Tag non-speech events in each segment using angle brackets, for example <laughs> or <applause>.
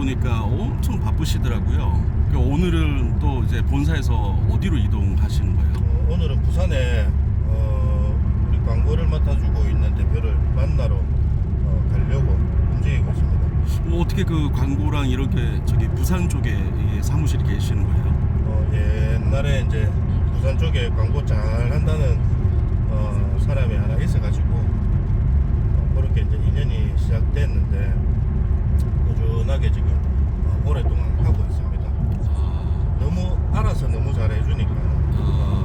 보니까 엄청 바쁘시더라고요. 그 오늘은 또 이제 본사에서 어디로 이동하시는 거예요? 어, 오늘은 부산에 어, 우리 광고를 맡아주고 있는 대표를 만나러 어, 가려고 움직이고 있습니다. 뭐 어떻게 그 광고랑 이렇게 저기 부산 쪽에 이 사무실이 계시는 거예요? 어, 옛날에 이제 부산 쪽에 광고 잘 한다는 어, 사람이 하나 있어가지고 어, 그렇게 이제 인연이 시작됐는데 꾸준하게 지금 어, 오랫동안 하고 있습니다. 아, 너무 알아서 너무 잘해주니까 어,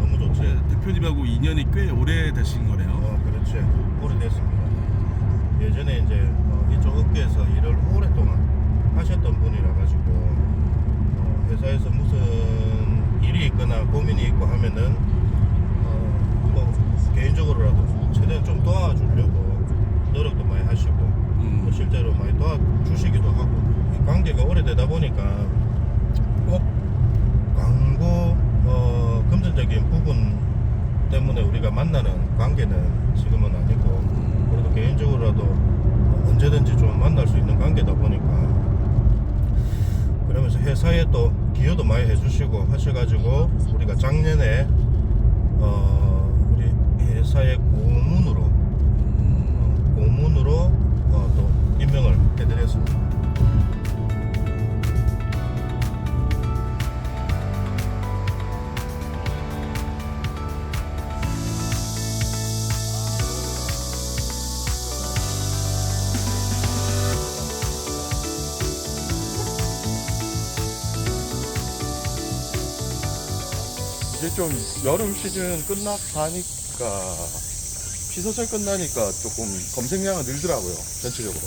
너무 좋지. 이제 대표님하고 인연이 꽤 오래 되신 거네요. 어, 그렇지. 오래됐습니다. 예전에 이제 어, 이쪽 업계에서 일을 오랫동안 하셨던 분이라 가지고 어, 회사에서 무슨 일이 있거나 고민이 있고 하면은 어, 뭐 개인적으로라도 최대한 좀 도와주려고 노력도 많이 하시고 또 음, 실제로 많이 도와주시기도 하고. 이 관계가 오래되다 보니까 꼭 광고 어, 금전적인 부분 때문에 우리가 만나는 관계는 지금은 아니고 그래도 개인적으로라도 어, 언제든지 좀 만날 수 있는 관계다 보니까. 그러면서 회사에 또 기여도 많이 해주시고 하셔가지고 우리가 작년에 어, 우리 회사의 고문으로 어, 고문으로 어, 또 임명을 해드렸습니다. 이제 좀 여름 시즌 끝나가니까 피서철 끝나니까 조금 검색량은 늘더라고요 전체적으로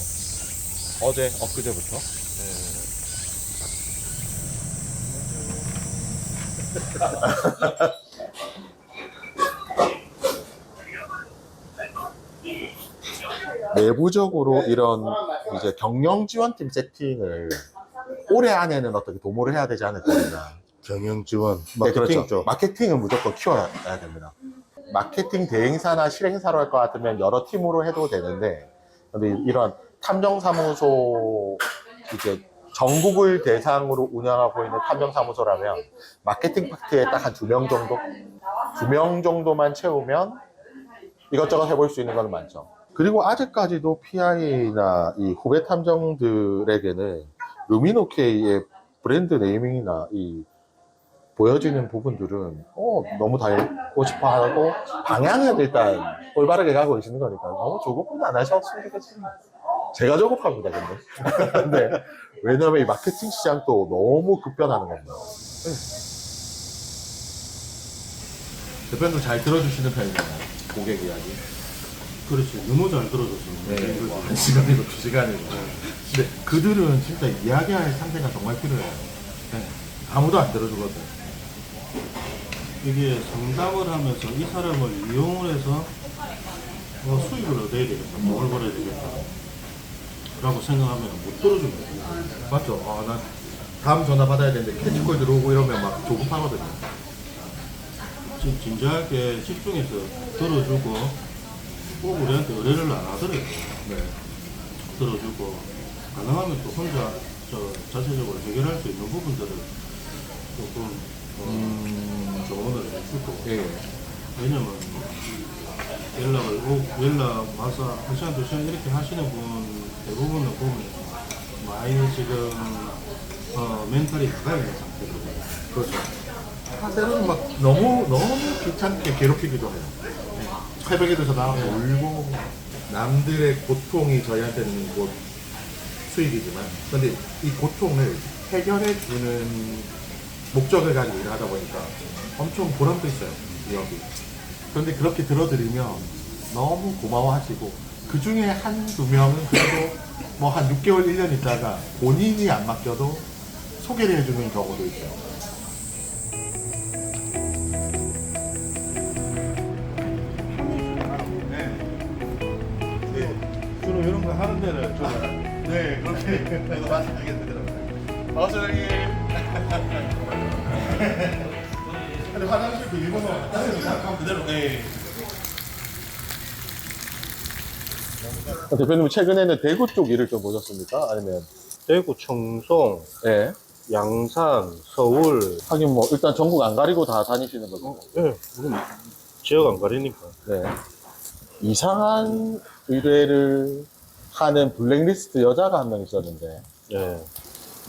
어제 엊그제부터 내부적으로 이런 이제 경영 지원팀 세팅을 올해 안에는 어떻게 도모를 해야 되지 않을까 경영 지원, 네, 마케팅 그렇죠. 쪽. 마케팅은 무조건 키워야 됩니다. 마케팅 대행사나 실행사로 할 것 같으면 여러 팀으로 해도 되는데, 근데 이런 탐정사무소, 이제 전국을 대상으로 운영하고 있는 탐정사무소라면, 마케팅 파트에 딱 한 두 명 정도? 두 명 정도만 채우면 이것저것 해볼 수 있는 건 많죠. 그리고 아직까지도 PI나 이 후배 탐정들에게는 루미노케이의 브랜드 네이밍이나 이 보여지는 부분들은 어, 너무 달고 싶어 하고 방향은 일단 올바르게 가고 계시는 거니까 너무 조급은 안 하셨으면 좋겠습니다. 제가 조급합니다, 근데. <laughs> 근데 왜냐면 이 마케팅 시장도 너무 급변하는 겁니다. 대표님 잘 들어주시는 편이잖아요. 고객 이야기. 그렇지. 너무 잘 들어줬습니다. 네, 뭐한 시간이고 두 시간이고. 근데 그들은 진짜 이야기할 상대가 정말 필요해요. 네. 아무도 안 들어주거든. 이게 상담을 하면서 이 사람을 이용을 해서 어, 수익을 얻어야 되겠다, 돈을 벌어야 되겠다. 라고 생각하면 못 들어줍니다. 맞죠? 아, 난 다음 전화 받아야 되는데 캐치콜 들어오고 이러면 막 조급하거든요. 진, 진지하게 집중해서 들어주고 꼭 우리한테 의뢰를 안 하더라도 네. 들어주고 가능하면 또 혼자 저 자체적으로 해결할 수 있는 부분들을 조금 어, 음, 조언을 해주고 예. 왜냐면 연락을 오, 연락 와서 한 시간 두 시간 이렇게 하시는 분 대부분은 보면 많이 지금 어, 멘탈이 나가 있는 상태거든요. 그렇죠. 사실은 막 너무 너무 귀찮게 괴롭히기도 해요. 네. 새벽에 돼서 나가고 울고 남들의 고통이 저희한테는 뭐 수익이지만 근데 이 고통을 해결해 주는 목적을 가지고 일을 하다 보니까 엄청 보람도 있어요 이 업이. 그런데 그렇게 들어드리면 너무 고마워하시고 그 중에 한 두 명은 그래도 뭐 한 6개월, 1년 있다가 본인이 안 맡겨도 소개를 해주는 경우도 있어요. 주로 이런 거 하는 데를 좀 네, 그렇게 내가 말씀드리게 되 어, 소장님. <laughs> 근데 화장실도 일본어 생각하면 그대로, 네. 대표님 최근에는 대구 쪽 일을 좀 보셨습니까? 아니면 대구, 청송, 네. 양산, 서울, 하긴 뭐 일단 전국 안 가리고 다 다니시는 거죠. 예, 우리 지역 안 가리니까. 네. 이상한 의뢰를 하는 블랙리스트 여자가 한 명 있었는데 예.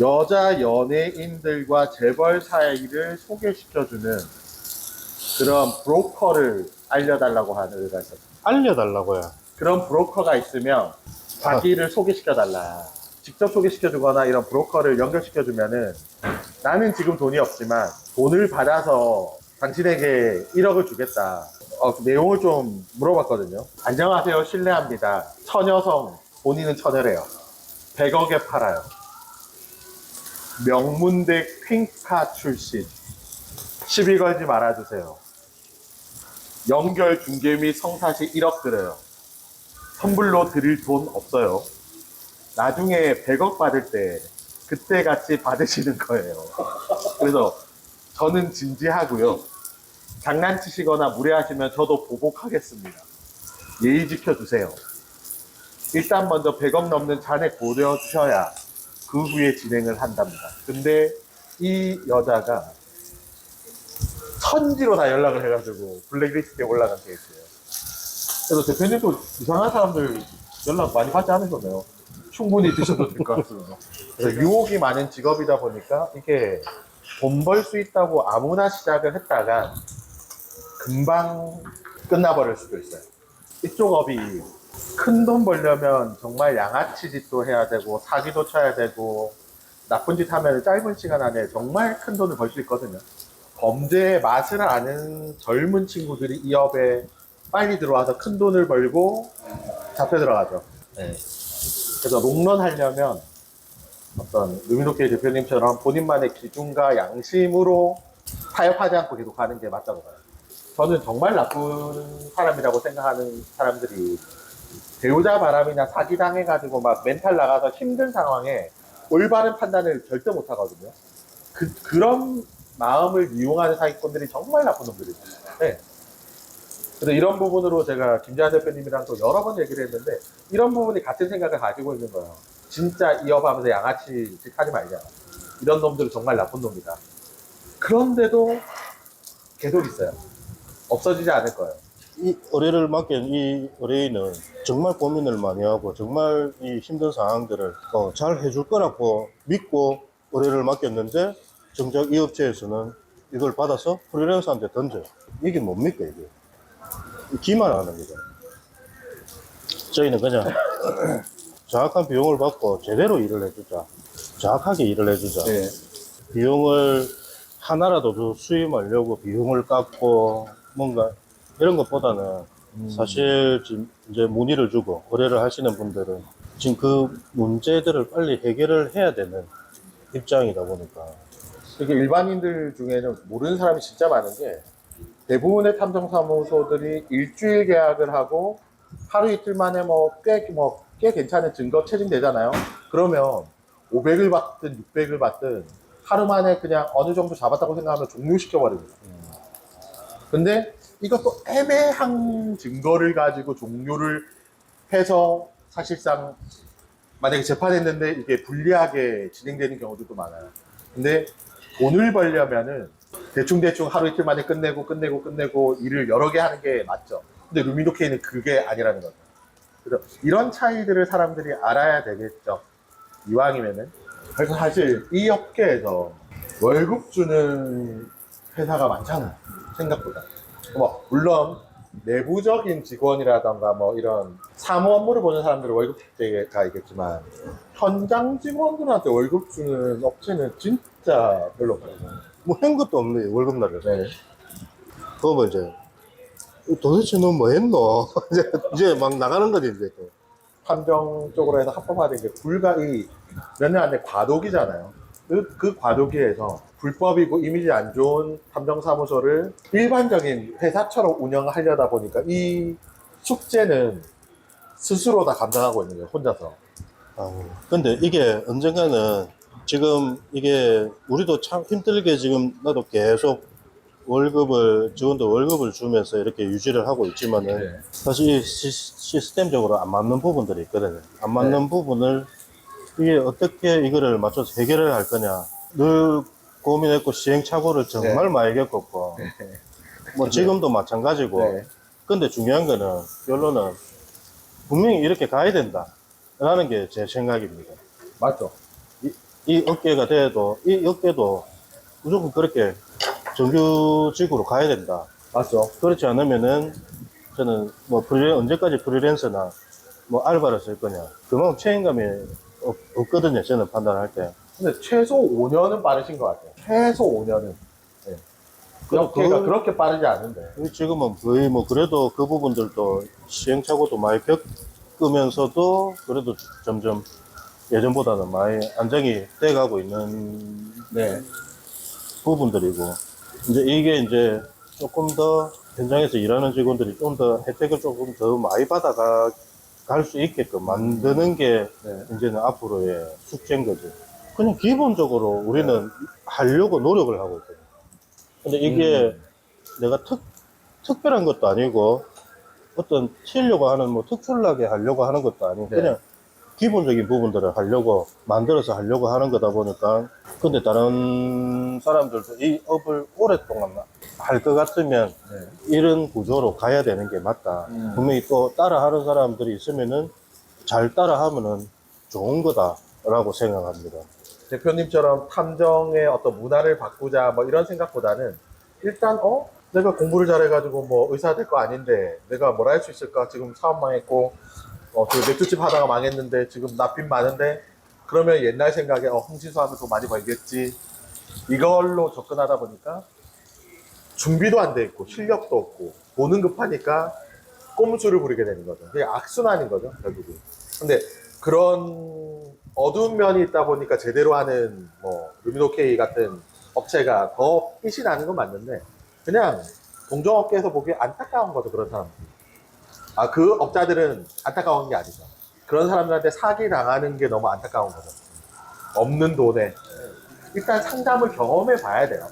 여자 연예인들과 재벌 사이를 소개시켜주는 그런 브로커를 알려달라고 하는 의뢰가 있었어요. 알려달라고요. 그런 브로커가 있으면 자기를 소개시켜달라. 직접 소개시켜주거나 이런 브로커를 연결시켜주면은 나는 지금 돈이 없지만 돈을 받아서 당신에게 1억을 주겠다. 어, 그 내용을 좀 물어봤거든요. 안녕하세요. 실례합니다. 처녀성. 본인은 처녀래요. 100억에 팔아요. 명문대 퀸카 출신. 시비 걸지 말아주세요. 연결 중개 및 성사시 1억 들어요. 선불로 드릴 돈 없어요. 나중에 100억 받을 때 그때 같이 받으시는 거예요. 그래서 저는 진지하고요. 장난치시거나 무례하시면 저도 보복하겠습니다. 예의 지켜주세요. 일단 먼저 100억 넘는 잔액 보여주셔야 그 후에 진행을 한답니다. 근데 이 여자가 천지로 다 연락을 해가지고 블랙리스트에 올라간 케이스예요. 그래서 대표님도 이상한 사람들 연락 많이 받지 않으셨나요? 충분히 드셔도 될 것 같습니다. 그래서 유혹이 많은 직업이다 보니까 이게 돈 벌 수 있다고 아무나 시작을 했다가 금방 끝나버릴 수도 있어요. 이쪽 업이 큰 돈 벌려면 정말 양아치 짓도 해야 되고 사기도 쳐야 되고 나쁜 짓 하면 짧은 시간 안에 정말 큰 돈을 벌 수 있거든요. 범죄의 맛을 아는 젊은 친구들이 이 업에 빨리 들어와서 큰 돈을 벌고 잡혀 들어가죠. 네. 그래서 롱런 하려면 어떤 루미노케 대표님처럼 본인만의 기준과 양심으로 타협하지 않고 계속 가는 게 맞다고 봐요. 저는 정말 나쁜 사람이라고 생각하는 사람들이 배우자 바람이나 사기 당해가지고 막 멘탈 나가서 힘든 상황에 올바른 판단을 절대 못 하거든요. 그, 그런 마음을 이용하는 사기꾼들이 정말 나쁜 놈들이죠. 네. 그래서 이런 부분으로 제가 김재환 대표님이랑 또 여러 번 얘기를 했는데 이런 부분이 같은 생각을 가지고 있는 거예요. 진짜 이어하면서 양아치 짓 하지 말자. 이런 놈들은 정말 나쁜 놈이다. 그런데도 계속 있어요. 없어지지 않을 거예요. 이 의뢰를 맡긴 이 의뢰인은 정말 고민을 많이 하고 정말 이 힘든 상황들을 어, 잘 해줄 거라고 믿고 의뢰를 맡겼는데 정작 이 업체에서는 이걸 받아서 프리랜서한테 던져요. 이게 뭡니까 이게? 기만 하는 거죠. 저희는 그냥 <laughs> 정확한 비용을 받고 제대로 일을 해주자. 정확하게 일을 해주자. 네. 비용을 하나라도 더 수임하려고 비용을 깎고 뭔가 이런 것보다는 사실 지금 이제 문의를 주고 거래를 하시는 분들은 지금 그 문제들을 빨리 해결을 해야 되는 입장이다 보니까 이게 일반인들 중에는 모르는 사람이 진짜 많은 게 대부분의 탐정사무소들이 일주일 계약을 하고 하루 이틀 만에 뭐 꽤 뭐 꽤 괜찮은 증거 체증되잖아요. 그러면 500을 받든 600을 받든 하루 만에 그냥 어느 정도 잡았다고 생각하면 종료시켜 버립니다. 근데 이것도 애매한 증거를 가지고 종료를 해서 사실상 만약에 재판했는데 이게 불리하게 진행되는 경우들도 많아요. 근데 돈을 벌려면은 대충대충 하루 이틀 만에 끝내고 끝내고 끝내고 일을 여러 개 하는 게 맞죠. 근데 루미노 케이는 그게 아니라는 거죠. 그래서 이런 차이들을 사람들이 알아야 되겠죠. 이왕이면은. 그래서 사실 이 업계에서 월급 주는 회사가 많잖아요. 생각보다. 뭐, 물론 내부적인 직원이라던가 뭐 이런 사무 업무를 보는 사람들은 월급 택배가 있겠지만 현장 직원들한테 월급 주는 업체는 진짜 별로 없어요. 뭐 한 것도 없네 월급 날에서 네. 그러면 이제 도대체 너 뭐 했노? <laughs> 이제, 이제 막 나가는 거지 이제 또. 함정 쪽으로 해서 합법화된 게 불과 이 몇 년 안에 과도기잖아요. 그, 그 과도기에서 불법이고 이미지 안 좋은 함정사무소를 일반적인 회사처럼 운영하려다 보니까 이 숙제는 스스로 다 감당하고 있는 거예요, 혼자서. 아, 근데 이게 언젠가는 지금 이게 우리도 참 힘들게 지금 나도 계속 월급을 직원도 월급을 주면서 이렇게 유지를 하고 있지만은 네. 사실 이 시, 시스템적으로 안 맞는 부분들이 있거든요. 안 맞는 부분을 이게 어떻게 이거를 맞춰서 해결을 할 거냐. 늘 고민했고 시행착오를 정말 많이 겪었고. 뭐 지금도 마찬가지고. 네. 근데 중요한 거는 결론은 분명히 이렇게 가야 된다. 라는 게 제 생각입니다. 맞죠. 이 업계가 돼도 이 업계도 무조건 그렇게 정규직으로 가야 된다. 맞죠. 그렇지 않으면은 저는 뭐 프리랜 언제까지 프리랜서나 뭐 알바를 쓸 거냐 그만큼 책임감이 없, 없거든요. 저는 판단할 때. 근데 최소 5년은 빠르신 것 같아요. 최소 5년은. 네. 그렇게가 그- 그렇게 빠르지 않은데. 지금은 거의 뭐 그래도 그 부분들도 시행착오도 많이 겪으면서도 그래도 점점 예전보다는 많이 안정이 돼가고 있는 네. 부분들이고 이제 이게 이제 조금 더 현장에서 일하는 직원들이 좀 더 혜택을 조금 더 많이 받아가 갈 수 있게끔 만드는 게 네. 이제는 앞으로의 숙제인 거지. 그냥 기본적으로 우리는 하려고 노력을 하고 있거든. 근데 이게 내가 특, 특별한 것도 아니고 어떤 튀려고 하는 뭐 특출나게 하려고 하는 것도 아니고 네. 그냥 기본적인 부분들을 하려고 만들어서 하려고 하는 거다 보니까 근데 다른 사람들도 이 업을 오랫동안 할 것 같으면 네. 이런 구조로 가야 되는 게 맞다. 음. 분명히 또 따라 하는 사람들이 있으면은 잘 따라 하면은 좋은 거다라고 생각합니다. 대표님처럼 탐정의 어떤 문화를 바꾸자 뭐 이런 생각보다는 일단 어 내가 공부를 잘해가지고 뭐 의사 될 거 아닌데 내가 뭘 할 수 있을까 지금 사업 망했고 어, 그 맥주집 하다가 망했는데 지금 납빚 많은데 그러면 옛날 생각에 어, 홍지수 하면 돈 많이 벌겠지 이걸로 접근하다 보니까 준비도 안 돼 있고 실력도 없고 돈은 급하니까 꼼수를 부리게 되는 거죠. 그게 악순환인 거죠 결국은. 근데 그런 어두운 면이 있다 보니까 제대로 하는 뭐 루미노케이 같은 업체가 더 빛이 나는 건 맞는데 그냥 동종업계에서 보기에 안타까운 거죠 그런 사람들. 아그 업자들은 안타까운 게 아니죠. 그런 사람들한테 사기 당하는 게 너무 안타까운 거죠. 없는 돈에 일단 상담을 경험해 봐야 돼요.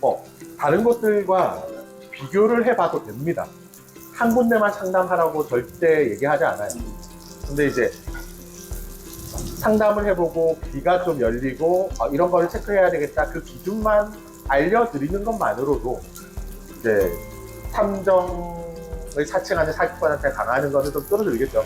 어, 다른 곳들과 비교를 해봐도 됩니다. 한 군데만 상담하라고 절대 얘기하지 않아요. 근데 이제 상담을 해보고 귀가 좀 열리고 아, 이런 거를 체크해야 되겠다 그 기준만 알려드리는 것만으로도 이제 탐정을 사칭하는 사기꾼한테 당하는 거는 좀 떨어지겠죠.